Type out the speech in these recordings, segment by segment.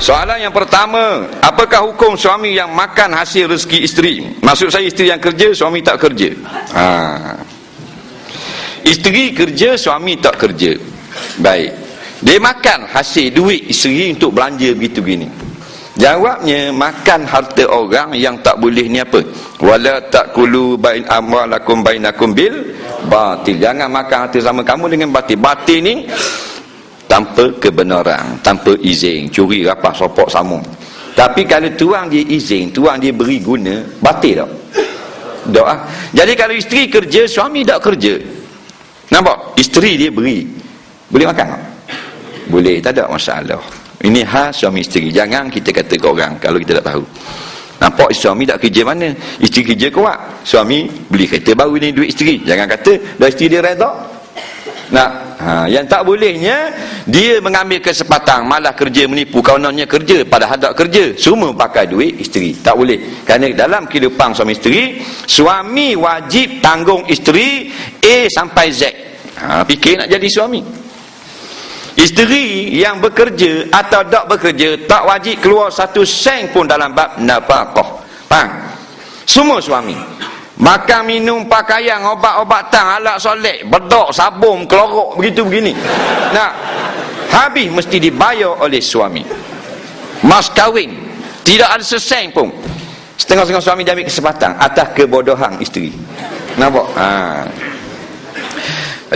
Soalan yang pertama, apakah hukum suami yang makan hasil rezeki isteri? Maksud saya isteri yang kerja, suami tak kerja. Ha. Isteri kerja, suami tak kerja. Baik. Dia makan hasil duit isteri untuk belanja begitu begini. Jawabnya makan harta orang yang tak boleh ni apa? Wala takulu bain amwalakum bainakum bil batil. Jangan makan harta sama kamu dengan batil. Batil ni tanpa kebenaran, tanpa izin, curi rapas sopok samung. Tapi kalau tuang dia izin, tuang dia beri guna, batil tak? Doa. Jadi kalau isteri kerja, suami tak kerja. Nampak? Isteri dia beri. Boleh makan tak? Boleh, tak ada masalah. Ini hal suami isteri. Jangan kita kata ke orang kalau kita tak tahu. Nampak suami tak kerja mana? Isteri kerja kuat. Suami beli kereta baru ni duit isteri. Jangan kata dah isteri dia reda. Nah, Ha, yang tak bolehnya dia mengambil kesempatan malah kerja menipu. Kawanannya kerja pada hadap kerja semua pakai duit isteri. Tak boleh. Kerana dalam kehidupan suami isteri suami wajib tanggung isteri A sampai Z. Ha, fikir nak jadi suami. Isteri yang bekerja atau tak bekerja tak wajib keluar satu sen pun dalam bab nafkah. Faham? Semua suami Makan, minum, pakaian, obat-obatan, alat solek, bedok, sabun, kelorok, begitu begini. Nah, habis mesti dibayar oleh suami. Mas kahwin, tidak ada sesen pun. Setengah-setengah suami dia ambil kesempatan atas kebodohan isteri. Nampak? Ha.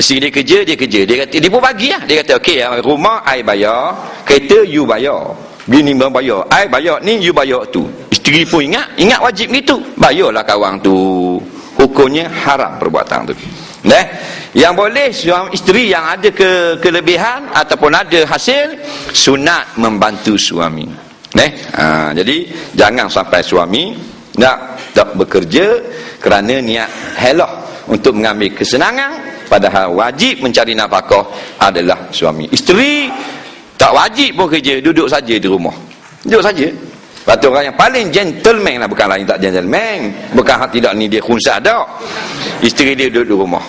Isteri dia kerja, dia kerja. Dia kata, dia pun bagi lah. Dia kata, okey, rumah, I bayar. Kereta, you bayar. Bini bayar. I bayar ni, you bayar tu. Isteri pun ingat, ingat wajib gitu. Bayarlah kawan tu. Hukumnya haram perbuatan tu. Nah, yang boleh suami isteri yang ada ke kelebihan ataupun ada hasil sunat membantu suami. Nah, ha, jadi jangan sampai suami nak tak bekerja kerana niat helah untuk mengambil kesenangan padahal wajib mencari nafkah adalah suami. Isteri tak wajib pun kerja, duduk saja di rumah. Duduk saja. Lepas orang yang paling gentleman lah bukan lain tak gentleman. Bukan hak tidak ni dia khunsa tak. Isteri dia duduk di rumah.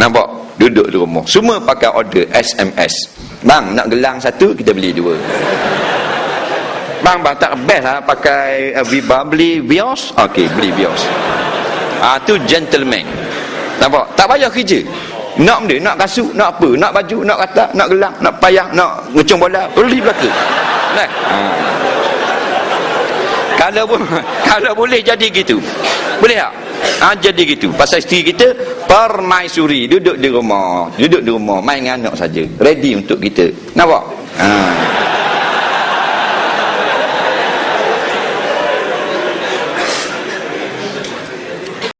Nampak? Duduk di rumah. Semua pakai order SMS. Bang, nak gelang satu, kita beli dua. Bang, bang tak best lah pakai uh, Viva. Beli Vios? Okey, beli Vios. Ah tu gentleman. Nampak? Tak payah kerja. Nak benda, nak kasut, nak apa, nak baju, nak kata, nak gelang, nak payah, nak ngucung bola, beli belaka. Nah. Ha kalau kalau boleh jadi gitu. Boleh tak? Ha, jadi gitu. Pasal isteri kita permaisuri duduk di rumah. Duduk di rumah main dengan anak saja. Ready untuk kita. Nampak? Ha.